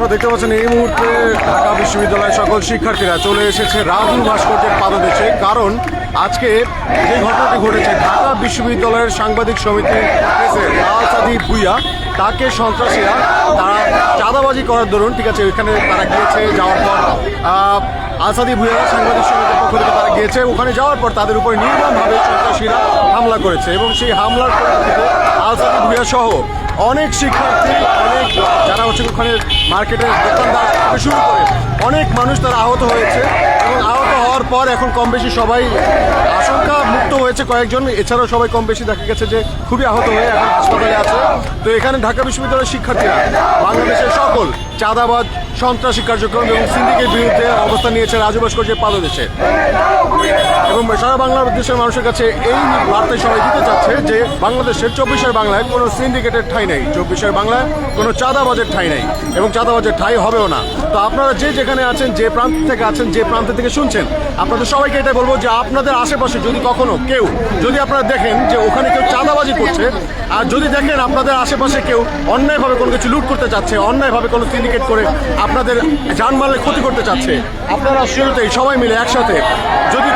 আপনারা দেখতে পাচ্ছেন এই মুহূর্তে ঢাকা বিশ্ববিদ্যালয়ের সকল শিক্ষার্থীরা চলে এসেছে রাহুল ভাস্কর্যের পাদদেশে। কারণ আজকে যে ঘটনাটি ঘটেছে, ঢাকা বিশ্ববিদ্যালয়ের সাংবাদিক আল সাদি ভুইয়া, তাকে সন্ত্রাসীরা, তারা চাঁদাবাজি করার দরুন, ঠিক আছে, ওইখানে তারা গিয়েছে, যাওয়ার পর আসাদি ভুইয়া সাংবাদিক সমিতির পক্ষ থেকে তারা গিয়েছে, ওখানে যাওয়ার পর তাদের উপর নির্মমভাবে সন্ত্রাসীরা হামলা করেছে এবং সেই হামলার পরিপ্রেক্ষিতে আলসাদি ভুইয়া সহ অনেক শিক্ষার্থী, অনেক যারা হচ্ছে ওখানে মার্কেটের দোকানদার শুরু করে অনেক মানুষ তারা আহত হয়েছে এবং আহত হওয়ার পর এখন কম বেশি সবাই আশঙ্কা মুক্ত হয়েছে কয়েকজন। এছাড়াও সবাই কম বেশি দেখা গেছে যে খুবই আহত হয়ে এখন হাসপাতালে আছে। তো এখানে ঢাকা বিশ্ববিদ্যালয়ের শিক্ষার্থীরা, বাংলাদেশের সকল চাঁদাবাজ সন্ত্রাসী কার্যক্রম এবং সিন্ডিকের বিরুদ্ধে অবস্থান নিয়েছে রাজু ভাস্কর্যের পাদদেশে। এবং সারা বাংলাদেশের মানুষের কাছে এই বার্তায় সবাই দিতে চাচ্ছে যে, বাংলাদেশের চব্বিশের বাংলায় কোনো সিন্ডিকেটের ঠাঁই নেই। চব্বিশের বাংলায় কোনো চাঁদাবাজের ঠাঁই নেই। এবং চাঁদাবাজের ঠাঁই হবেও না। তো আপনারা যে যেখানে আছেন, যে প্রান্ত থেকে আছেন, যে প্রান্ত থেকে শুনছেন, আপনাদের সবাইকে এটাই বলব যে, আপনাদের আশেপাশে যদি কখনো কেউ, যদি আপনারা দেখেন যে ওখানে কেউ চাঁদাবাজি করছে। আর যদি দেখেন আপনাদের আশেপাশে কেউ অন্যায়ভাবে কোনো কিছু লুট করতে চাচ্ছে, অন্যায়ভাবে কোনো সিন্ডিকেট করে আপনাদের যানবাহনের ক্ষতি করতে চাচ্ছে, আপনারা শুরুতেই সবাই মিলে একসাথে যদি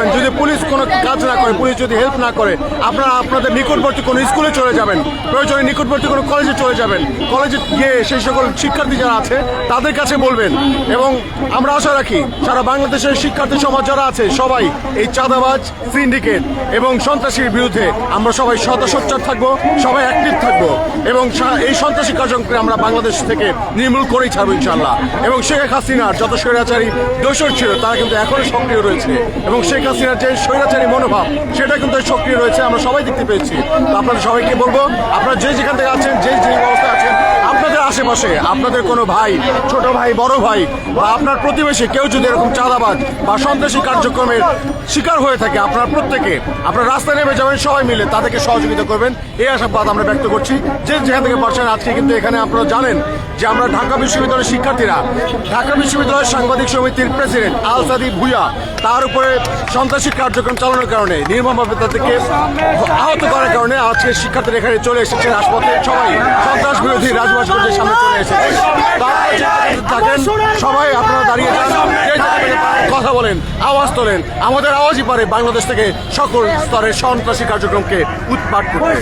যাবেন, যদি পুলিশ কোনো কাজ না করে, পুলিশ যদি হেল্প না করে, আপনারা আপনাদের নিকটবর্তী কোনো স্কুলে চলে যাবেন, প্রয়োজনে নিকটবর্তী কোনো কলেজে চলে যাবেন। কলেজে গিয়ে সেই সকল শিক্ষার্থী যারা আছে, তাদের কাছে বলবেন। এবং আমরা আশা রাখি সারা বাংলাদেশের শিক্ষার্থী সমাজ যারা আছে, সবাই এই চাঁদাবাজ সিন্ডিকেট এবং সন্ত্রাসীর বিরুদ্ধে আমরা সবাই সদা সোচ্চার থাকব, সবাই অ্যাক্টিভ থাকব এবং এই সন্ত্রাসী কার্যক্রমকে আমরা বাংলাদেশ থেকে নির্মূল করেই ছাড়বো ইনশাল্লাহ এবং শেখ হাসিনার যত স্বৈরাচারী, দোষর ছিল, তারা কিন্তু এখনও সক্রিয় রয়েছে। এবং শেখ হাসিনার যে স্বৈরাচারী মনোভাব সেটা কিন্তু সক্রিয় রয়েছে, আমরা সবাই দেখতে পেয়েছি। আপনাদের সবাইকে বলব, আপনারা যে যেখান থেকে আছেন, যে যে আপনাদের আশেপাশে আপনাদের কোনো ভাই, ছোট ভাই, বড় ভাই বা আপনার প্রতিবেশী, কেউ যদি এরকম চাঁদাবাজ বা সন্ত্রাসী কার্যক্রমের শিকার হয়ে থাকে আপনার প্রত্যেকে, আপনার রাস্তায় নেমে যাবেন, সবাই মিলে তাদেরকে সহযোগিতা করবেন। এই আশাবাদ আমরা ব্যক্ত করছি। যে যেখান থেকে পারছেন, আজকে কিন্তু এখানে আপনারা জানেন যে আমরা ঢাকা বিশ্ববিদ্যালয়ের শিক্ষার্থীরা, ঢাকা বিশ্ববিদ্যালয়ের সাংবাদিক সমিতির প্রেসিডেন্ট আল সাদি ভুইয়া, তার উপরে সন্ত্রাসী কার্যক্রম চালানোর কারণে, নির্মমভাবে তাদেরকে আহত করার কারণে আজকে শিক্ষার্থীরা এখানে চলে এসেছে রাজপথে সবাই সন্ত্রাস বিরোধী রাজভাস্কর্যের সামনে চলে এসেছে থাকেন সবাই আপনারা দাঁড়িয়ে যান। কথা বলেন আওয়াজ তোলেন। আমাদের আওয়াজই পারে বাংলাদেশ থেকে সকল স্তরের সন্ত্রাসী কার্যক্রমকে উৎপাট করতে।